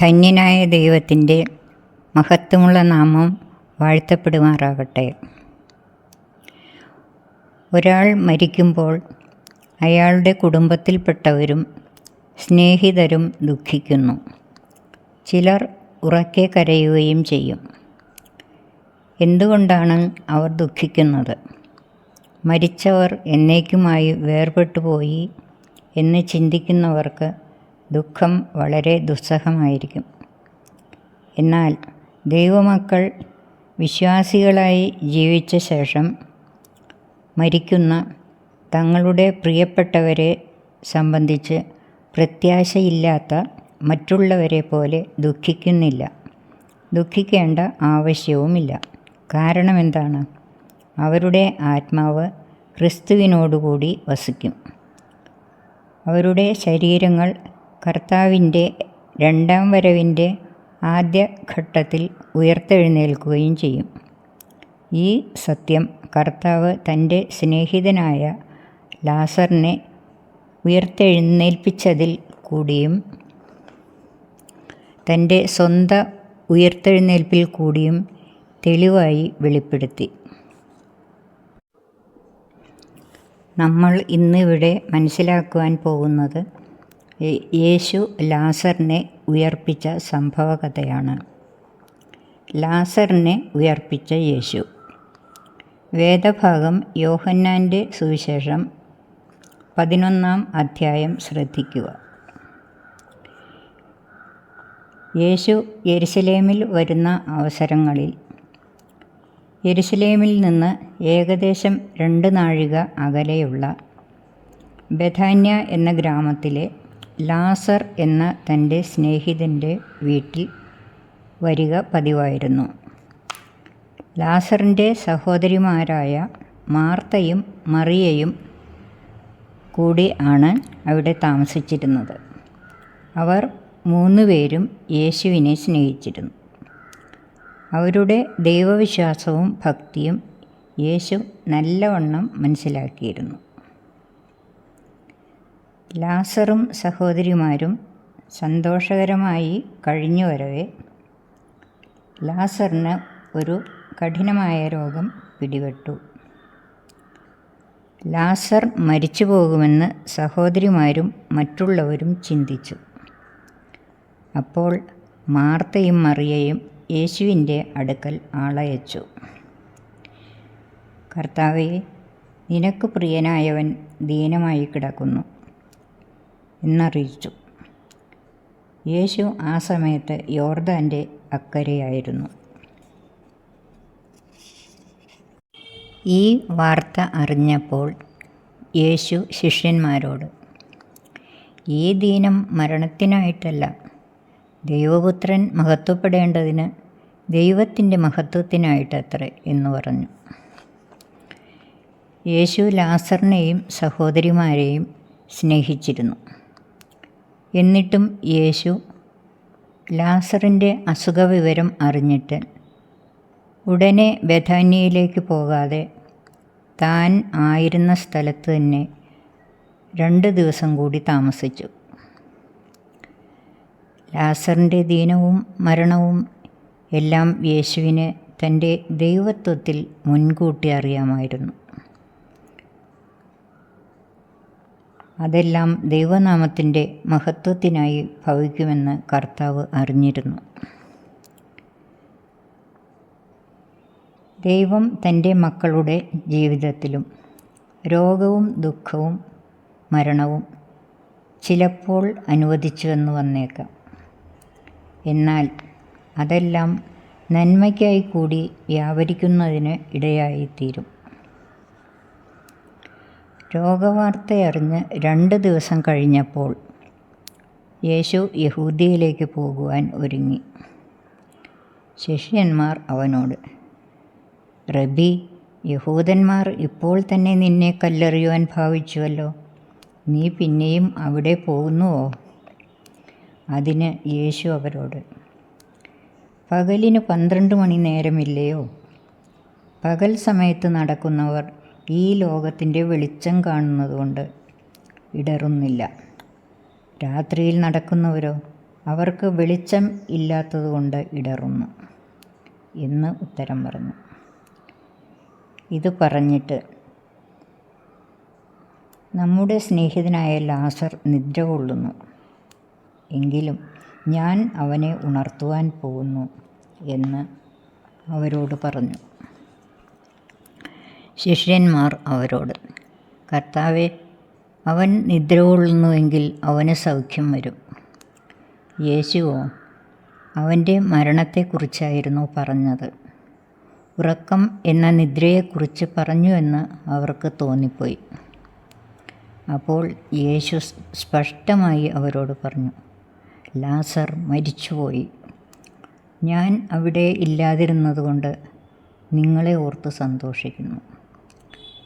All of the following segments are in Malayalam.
ധന്യനായ ദൈവത്തിന്റെ മഹത്വമുള്ള നാമം വാഴ്ത്തപ്പെടുമാറാകട്ടെ. ഒരാൾ മരിക്കുമ്പോൾ അയാളുടെ കുടുംബത്തിൽപ്പെട്ടവരും സ്നേഹിതരും ദുഃഖിക്കുന്നു. ചിലർ ഉറക്കെ കരയുകയും ചെയ്യും. എന്തുകൊണ്ടാണ് അവർ ദുഃഖിക്കുന്നത്? മരിച്ചവർ എന്നേക്കുമായി വേർപെട്ടു പോയി എന്ന് ചിന്തിക്കുന്നവർക്ക് ദുഃഖം വളരെ ദുസ്സഹമായിരിക്കും. എന്നാൽ ദൈവമക്കൾ വിശ്വാസികളായി ജീവിച്ച ശേഷം മരിക്കുന്ന തങ്ങളുടെ പ്രിയപ്പെട്ടവരെ സംബന്ധിച്ച് പ്രത്യാശയില്ലാത്ത മറ്റുള്ളവരെ പോലെ ദുഃഖിക്കുന്നില്ല. ദുഃഖിക്കേണ്ട ആവശ്യവുമില്ല. കാരണം എന്താണ് അവരുടെ ആത്മാവ് ക്രിസ്തുവിനോടുകൂടി വസിക്കും. അവരുടെ ശരീരങ്ങൾ കർത്താവിന്റെ രണ്ടാം വരവിന്റെ ആദ്യ ഘട്ടത്തിൽ ഉയർത്തെഴുന്നേൽക്കുകയും ചെയ്യും. ഈ സത്യം കർത്താവ് തന്റെ സ്നേഹിതനായ ലാസറിനെ ഉയർത്തെഴുന്നേൽപ്പിച്ചതിൽ കൂടിയും തന്റെ സ്വന്തം ഉയർത്തെഴുന്നേൽപ്പിൽ കൂടിയും തെളിവായി വെളിപ്പെടുത്തി. നമ്മൾ ഇന്നിവിടെ മനസ്സിലാക്കുവാൻ പോകുന്നത് യേശു ലാസറിനെ ഉയർപ്പിച്ച സംഭവകഥയാണ്. ലാസറിനെ ഉയർപ്പിച്ച യേശു. വേദഭാഗം യോഹന്നാന്റെ സുവിശേഷം പതിനൊന്നാം അധ്യായം ശ്രദ്ധിക്കുക. യേശു യെരുസലേമിൽ വരുന്ന അവസരങ്ങളിൽ യെരുസലേമിൽ നിന്ന് ഏകദേശം രണ്ട് നാഴിക അകലെയുള്ള ബഥാന്യ എന്ന ഗ്രാമത്തിലെ ലാസർ എന്ന തന്റെ സ്നേഹിതന്റെ വീട്ടിൽ വരിക പതിവായിരുന്നു. ലാസറിന്റെ സഹോദരിമാരായ മാർത്തയും മറിയയും കൂടി ആണ് അവിടെ താമസിച്ചിരുന്നത്. അവർ മൂന്നുപേരും യേശുവിനെ സ്നേഹിച്ചിരുന്നു. അവരുടെ ദൈവവിശ്വാസവും ഭക്തിയും യേശു നല്ലവണ്ണം മനസ്സിലാക്കിയിരുന്നു. ലാസറും സഹോദരിമാരും സന്തോഷകരമായി കഴിഞ്ഞു വരവേ. ലാസറിന് ഒരു കഠിനമായ രോഗം പിടിപെട്ടു. ലാസർ മരിച്ചു പോകുമെന്ന് സഹോദരിമാരും മറ്റുള്ളവരും ചിന്തിച്ചു. അപ്പോൾ മാർത്തയും മറിയയും യേശുവിന്റെ അടുക്കൽ ആളയച്ചു. കർത്താവെ നിനക്ക് പ്രിയനായവൻ ദീനമായി കിടക്കുന്നു. എന്നറിയിച്ചു. യേശു ആ സമയത്ത് യോർദാന്റെ അക്കരയായിരുന്നു. ഈ വാർത്ത അറിഞ്ഞപ്പോൾ യേശു ശിഷ്യന്മാരോട് ഈ ദീനം മരണത്തിനായിട്ടല്ല ദൈവപുത്രൻ മഹത്വപ്പെടേണ്ടതിന് ദൈവത്തിന്റെ മഹത്വത്തിനായിട്ടത്രേ എന്ന് പറഞ്ഞു. യേശു ലാസറിനെയും സഹോദരിമാരെയും സ്നേഹിച്ചിരുന്നു. എന്നിട്ടും യേശു ലാസറിന്റെ അസുഖവിവരം അറിഞ്ഞിട്ട് ഉടനെ ബഥാന്യയിലേക്ക് പോകാതെ താൻ ആയിരുന്ന സ്ഥലത്ത് തന്നെ രണ്ട് ദിവസം കൂടി താമസിച്ചു. ലാസറിന്റെ ദീനവും മരണവും എല്ലാം യേശുവിന് തന്റെ ദൈവത്വത്തിൽ മുൻകൂട്ടി അറിയാമായിരുന്നു. അതെല്ലാം ദൈവനാമത്തിന്റെ മഹത്വത്തിനായി ഭവിക്കുമെന്ന് കർത്താവ് അറിഞ്ഞിരുന്നു. ദൈവം തന്റെ മക്കളുടെ ജീവിതത്തിലും രോഗവും ദുഃഖവും മരണവും ചിലപ്പോൾ അനുവദിച്ചുവെന്ന് വന്നേക്കാം. എന്നാൽ അതെല്ലാം നന്മയ്ക്കായി കൂടി വ്യാപരിക്കുന്നതിന് ഇടയായിത്തീരും. രോഗവാർത്തയറിഞ്ഞ് രണ്ട് ദിവസം കഴിഞ്ഞപ്പോൾ യേശു യഹൂദിയിലേക്ക് പോകുവാൻ ഒരുങ്ങി. ശിഷ്യന്മാർ അവനോട് റബി യഹൂദന്മാർ ഇപ്പോൾ തന്നെ നിന്നെ കല്ലെറിയുവാൻ ഭാവിച്ചുവല്ലോ. നീ പിന്നെയും അവിടെ പോകുന്നുവോ? അതിന് യേശു അവരോട് പകലിന് പന്ത്രണ്ട് മണി നേരമില്ലയോ? പകൽ സമയത്ത് നടക്കുന്നവർ ഈ ലോകത്തിന്റെ വെളിച്ചം കാണുന്നതുകൊണ്ട് ഇടറുന്നില്ല. രാത്രിയിൽ നടക്കുന്നവരോ അവർക്ക് വെളിച്ചം ഇല്ലാത്തതുകൊണ്ട് ഇടറുന്നു. എന്ന് ഉത്തരം പറഞ്ഞു. ഇത് പറഞ്ഞിട്ട് നമ്മുടെ സ്നേഹിതനായ ലാസർ നിദ്ര കൊള്ളുന്നു. എങ്കിലും ഞാൻ അവനെ ഉണർത്തുവാൻ പോകുന്നു എന്ന് അവരോട് പറഞ്ഞു. ശിഷ്യന്മാർ അവരോട് കർത്താവെ അവൻ നിദ്ര കൊള്ളുന്നുവെങ്കിൽ അവന് സൗഖ്യം വരും. യേശുവോ അവന്റെ മരണത്തെക്കുറിച്ചായിരുന്നു പറഞ്ഞത്. ഉറക്കം എന്ന നിദ്രയെക്കുറിച്ച് പറഞ്ഞുവെന്ന് അവർക്ക് തോന്നിപ്പോയി. അപ്പോൾ യേശു സ്പഷ്ടമായി അവരോട് പറഞ്ഞു ലാസർ മരിച്ചുപോയി. ഞാൻ അവിടെ ഇല്ലാതിരുന്നതുകൊണ്ട് നിങ്ങളെ ഓർത്ത് സന്തോഷിക്കുന്നു.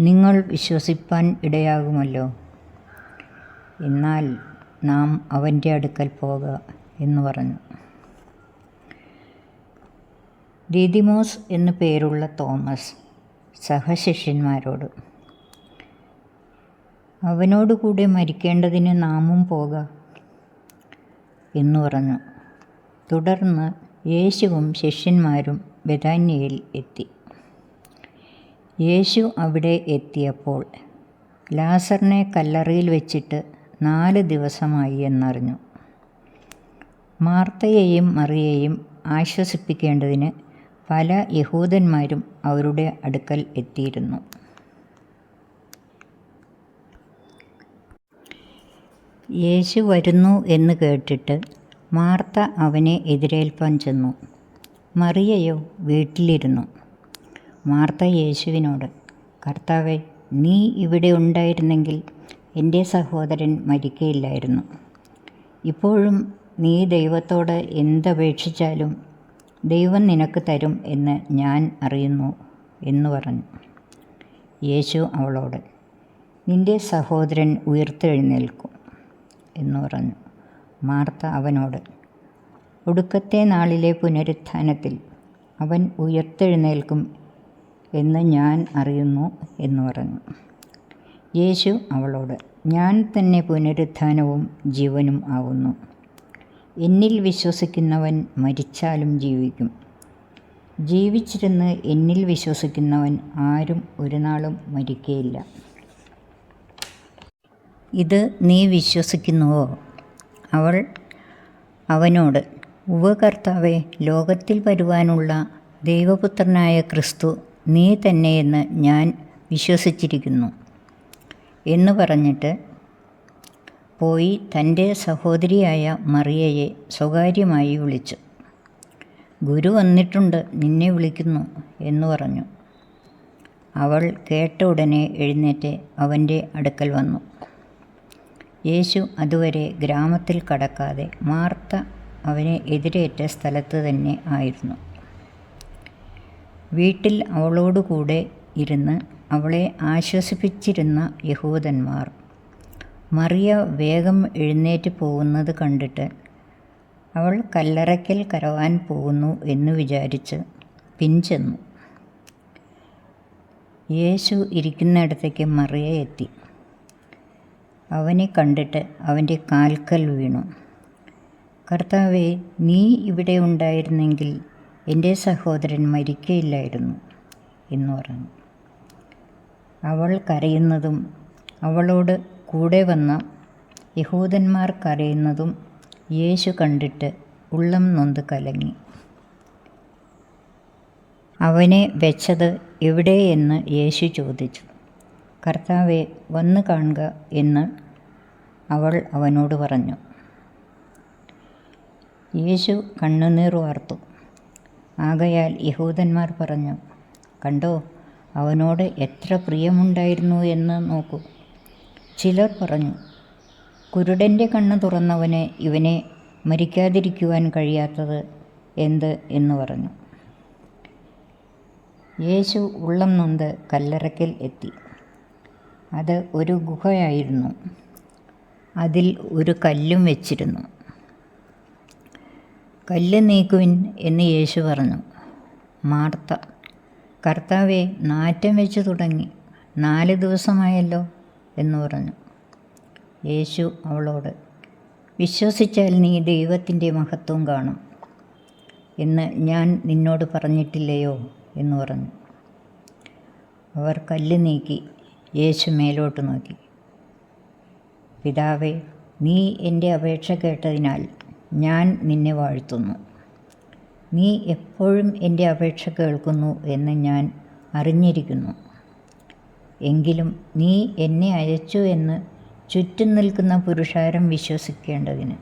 നിങ്ങൾ വിശ്വസിപ്പാൻ ഇടയാകുമല്ലോ. എന്നാൽ നാം അവന്റെ അടുക്കൽ പോക എന്ന് പറഞ്ഞു. ദീദിമോസ് എന്നു പേരുള്ള തോമസ് സഹശിഷ്യന്മാരോട് അവനോടുകൂടെ മരിക്കേണ്ടതിന് നാമും പോക എന്നു പറഞ്ഞു. തുടർന്ന് യേശുവും ശിഷ്യന്മാരും ബഥാന്യയിൽ എത്തി. യേശു അവിടെ എത്തിയപ്പോൾ ലാസറിനെ കല്ലറയിൽ വെച്ചിട്ട് നാല് ദിവസമായി എന്നറിഞ്ഞു. മാർത്തയെയും മറിയയെയും ആശ്വസിപ്പിക്കേണ്ടതിന് പല യഹൂദന്മാരും അവരുടെ അടുക്കൽ എത്തിയിരുന്നു. യേശു വരുന്നു എന്ന് കേട്ടിട്ട് മാർത്ത അവനെ എതിരേൽപ്പാൻ ചെന്നു. മറിയയോ വീട്ടിലിരുന്നു. മാർത്ത യേശുവിനോട് കർത്താവെ നീ ഇവിടെ ഉണ്ടായിരുന്നെങ്കിൽ എന്റെ സഹോദരൻ മരിക്കയില്ലായിരുന്നു. ഇപ്പോഴും നീ ദൈവത്തോട് എന്തപേക്ഷിച്ചാലും ദൈവം നിനക്ക് തരും എന്ന് ഞാൻ അറിയുന്നു എന്ന് പറഞ്ഞു. യേശു അവളോട് നിന്റെ സഹോദരൻ ഉയർത്തെഴുന്നേൽക്കും എന്ന് പറഞ്ഞു. മാർത്ത അവനോട് ഒടുക്കത്തെ നാളിലെ പുനരുത്ഥാനത്തിൽ അവൻ ഉയർത്തെഴുന്നേൽക്കും എന്ന് ഞാൻ അറിയുന്നു എന്ന് പറഞ്ഞു. യേശു അവളോട് ഞാൻ തന്നെ പുനരുത്ഥാനവും ജീവനും ആകുന്നു എന്നിൽ വിശ്വസിക്കുന്നവൻ മരിച്ചാലും ജീവിക്കും. ജീവിച്ചിരുന്ന് എന്നിൽ വിശ്വസിക്കുന്നവൻ ആരും ഒരു നാളും മരിക്കയില്ല. ഇത് നീ വിശ്വസിക്കുന്നുവോ? അവൾ അവനോട് ഉപകർത്താവെ ലോകത്തിൽ വരുവാനുള്ള ദൈവപുത്രനായ ക്രിസ്തു നീ തന്നെയെന്ന് ഞാൻ വിശ്വസിച്ചിരിക്കുന്നു. എന്ന് പറഞ്ഞിട്ട് പോയി തന്റെ സഹോദരിയായ മറിയയെ സ്വകാര്യമായി വിളിച്ചു. ഗുരു വന്നിട്ടുണ്ട് നിന്നെ വിളിക്കുന്നു എന്ന് പറഞ്ഞു. അവൾ കേട്ട ഉടനെ എഴുന്നേറ്റ് അവന്റെ അടുക്കൽ വന്നു. യേശു അതുവരെ ഗ്രാമത്തിൽ കടക്കാതെ മാർത്ത അവനെ എതിരേറ്റ സ്ഥലത്ത് തന്നെ ആയിരുന്നു. വീട്ടിൽ അവളോടുകൂടെ ഇരുന്ന് അവളെ ആശ്വസിപ്പിച്ചിരുന്ന യഹൂദന്മാർ. മറിയ വേഗം എഴുന്നേറ്റ് പോകുന്നത് കണ്ടിട്ട് അവൾ കല്ലറയ്ക്കൽ കരവാൻ പോകുന്നു എന്ന് വിചാരിച്ച് പിഞ്ചെന്നു യേശു ഇരിക്കുന്നിടത്തേക്ക് മറിയ എത്തി. അവനെ കണ്ടിട്ട് അവന്റെ കാൽക്കൽ വീണു. കർത്താവെ നീ ഇവിടെ ഉണ്ടായിരുന്നെങ്കിൽ എന്റെ സഹോദരൻ മരിക്കയില്ലായിരുന്നു എന്ന് പറഞ്ഞു. അവൾ കരയുന്നതും അവളോട് കൂടെ വന്ന യഹൂദന്മാർ കരയുന്നതും യേശു കണ്ടിട്ട് ഉള്ളം നൊന്ത് കലങ്ങി. അവനെ വെച്ചത് എവിടെയെന്ന് യേശു ചോദിച്ചു. കർത്താവെ വന്ന് കാണുക എന്ന് അവൾ അവനോട് പറഞ്ഞു. യേശു കണ്ണുനീർ വാർത്തു. ആകയാൽ യഹൂദന്മാർ പറഞ്ഞു കണ്ടോ അവനോട് എത്ര പ്രിയമുണ്ടായിരുന്നു എന്ന് നോക്കൂ. ചിലർ പറഞ്ഞു കുരുടന്റെ കണ്ണ് തുറന്നവന് ഇവനെ മരിക്കാതിരിക്കുവാൻ കഴിയാത്തത് എന്ത് എന്ന് പറഞ്ഞു. യേശു ഉള്ളം നൊന്ത് കല്ലറയ്ക്കൽ എത്തി. അത് ഒരു ഗുഹയായിരുന്നു. അതിൽ ഒരു കല്ലും വെച്ചിരുന്നു. കല്ല് നീക്കുവിൻ എന്ന് യേശു പറഞ്ഞു. മാർത്ത കർത്താവെ നാറ്റം വെച്ച് തുടങ്ങി. നാല് ദിവസമായല്ലോ എന്ന് പറഞ്ഞു. യേശു അവളോട് വിശ്വസിച്ചാൽ നീ ദൈവത്തിന്റെ മഹത്വം കാണും. എന്ന് ഞാൻ നിന്നോട് പറഞ്ഞിട്ടില്ലയോ എന്ന് പറഞ്ഞു. അവർ കല്ല് നീക്കി യേശു മേലോട്ട് നോക്കി. പിതാവേ നീ എന്റെ അപേക്ഷ കേട്ടതിനാൽ ഞാൻ നിന്നെ വാഴ്ത്തുന്നു. നീ എപ്പോഴും എന്റെ അപേക്ഷ കേൾക്കുന്നു എന്ന് ഞാൻ അറിഞ്ഞിരിക്കുന്നു. എങ്കിലും നീ എന്നെ അയച്ചു എന്ന് ചുറ്റും നിൽക്കുന്ന പുരുഷാരം വിശ്വസിക്കേണ്ടതിന്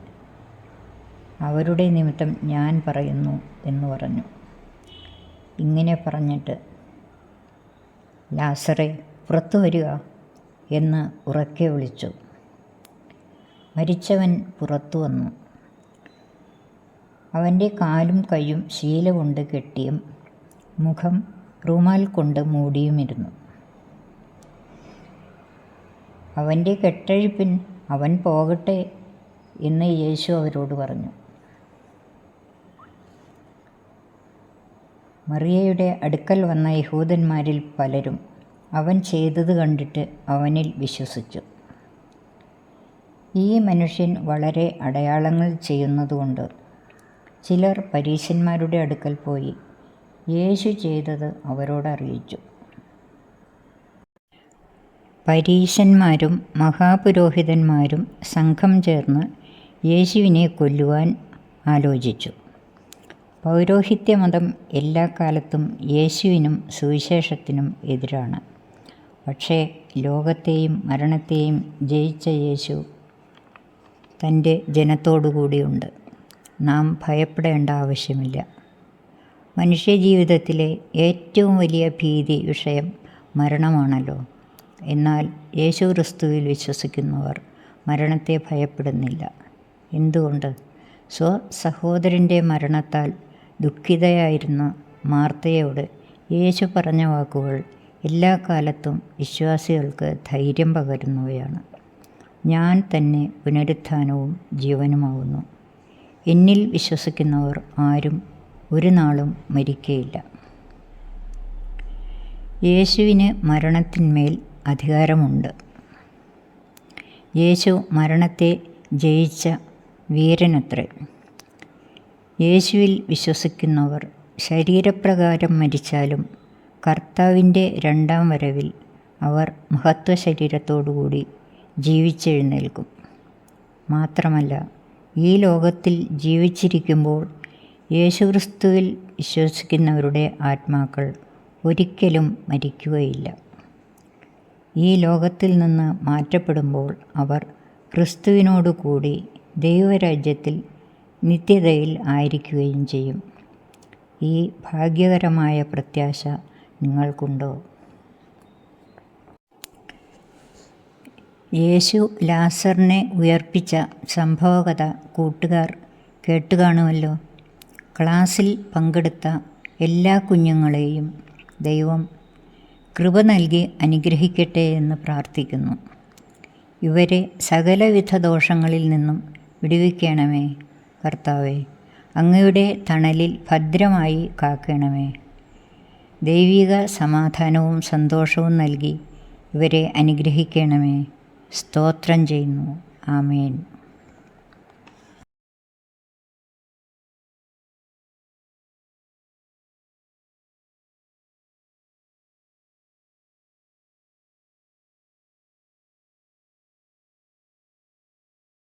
അവരുടെ നിമിത്തം ഞാൻ പറയുന്നു എന്ന് പറഞ്ഞു. ഇങ്ങനെ പറഞ്ഞിട്ട് ലാസറെ പുറത്തു വരിക എന്ന് ഉറക്കെ വിളിച്ചു. മരിച്ചവൻ പുറത്തു വന്നു. അവന്റെ കാലും കൈയും ശീല കൊണ്ട് കെട്ടിയും മുഖം റുമാൽ കൊണ്ട് മൂടിയുമിരുന്നു. അവന്റെ കെട്ടഴിപ്പിൻ അവൻ പോകട്ടെ എന്ന് യേശു അവരോട് പറഞ്ഞു. മറിയയുടെ അടുക്കൽ വന്ന യഹൂദന്മാരിൽ പലരും അവൻ ചെയ്തത് കണ്ടിട്ട് അവനിൽ വിശ്വസിച്ചു. ഈ മനുഷ്യൻ വളരെ അടയാളങ്ങൾ ചെയ്യുന്നതുകൊണ്ട് ചിലർ പരീശന്മാരുടെ അടുക്കൽ പോയി. യേശു ചെയ്തത് അവരോട് അറിയിച്ചു. പരീശന്മാരും മഹാപുരോഹിതന്മാരും സംഘം ചേർന്ന് യേശുവിനെ കൊല്ലുവാൻ ആലോചിച്ചു. പൗരോഹിത്യമതം എല്ലാ കാലത്തും യേശുവിനും സുവിശേഷത്തിനും എതിരാണ്. പക്ഷേ ലോകത്തെയും മരണത്തെയും ജയിച്ച യേശു തന്റെ ജനത്തോടുകൂടിയുണ്ട്. നാം ഭയപ്പെടേണ്ട ആവശ്യമില്ല. മനുഷ്യജീവിതത്തിലെ ഏറ്റവും വലിയ ഭീതി വിഷയം മരണമാണല്ലോ. എന്നാൽ യേശു ക്രിസ്തുവിൽ വിശ്വസിക്കുന്നവർ മരണത്തെ ഭയപ്പെടുന്നില്ല. എന്തുകൊണ്ട്? സ്വ സഹോദരന്റെ മരണത്താൽ ദുഃഖിതയായിരുന്ന മാർത്തയോട് യേശു പറഞ്ഞ വാക്കുകൾ എല്ലാ കാലത്തും വിശ്വാസികൾക്ക് ധൈര്യം പകരുന്നവയാണ്. ഞാൻ തന്നെ പുനരുത്ഥാനവും ജീവനുമാവുന്നു. എന്നിൽ വിശ്വസിക്കുന്നവർ ആരും ഒരു നാളും മരിക്കയില്ല. യേശുവിന് മരണത്തിന്മേൽ അധികാരമുണ്ട്. യേശു മരണത്തെ ജയിച്ച വീരനത്രേ. യേശുവിൽ വിശ്വസിക്കുന്നവർ ശരീരപ്രകാരം മരിച്ചാലും കർത്താവിന്റെ രണ്ടാം വരവിൽ അവർ മഹത്വ ശരീരത്തോടുകൂടി ജീവിച്ചെഴുന്നേൽക്കും. മാത്രമല്ല ഈ ലോകത്തിൽ ജീവിച്ചിരിക്കുമ്പോൾ യേശുക്രിസ്തുവിൽ വിശ്വസിക്കുന്നവരുടെ ആത്മാക്കൾ ഒരിക്കലും മരിക്കുകയില്ല. ഈ ലോകത്തിൽ നിന്ന് മാറ്റപ്പെടുമ്പോൾ അവർ ക്രിസ്തുവിനോടുകൂടി ദൈവരാജ്യത്തിൽ നിത്യതയിൽ ആയിരിക്കുകയും ചെയ്യും. ഈ ഭാഗ്യകരമായ പ്രത്യാശ നിങ്ങൾക്കുണ്ടോ? യേശു ലാസറിനെ ഉയർപ്പിച്ച സംഭവകഥ കൂട്ടുകാർ കേട്ടുകാണുമല്ലോ ക്ലാസ്സിൽ പങ്കെടുത്ത എല്ലാ കുഞ്ഞുങ്ങളെയും ദൈവം കൃപ നൽകി അനുഗ്രഹിക്കട്ടെ എന്ന് പ്രാർത്ഥിക്കുന്നു. ഇവരെ സകലവിധ ദോഷങ്ങളിൽ നിന്നും വിടുവിക്കണമേ കർത്താവെ. അങ്ങയുടെ തണലിൽ ഭദ്രമായി കാക്കണമേ. ദൈവിക സമാധാനവും സന്തോഷവും നൽകി ഇവരെ അനുഗ്രഹിക്കണമേ. സ്തോത്രം ചെയ്യുന്നു. ആമേൻ.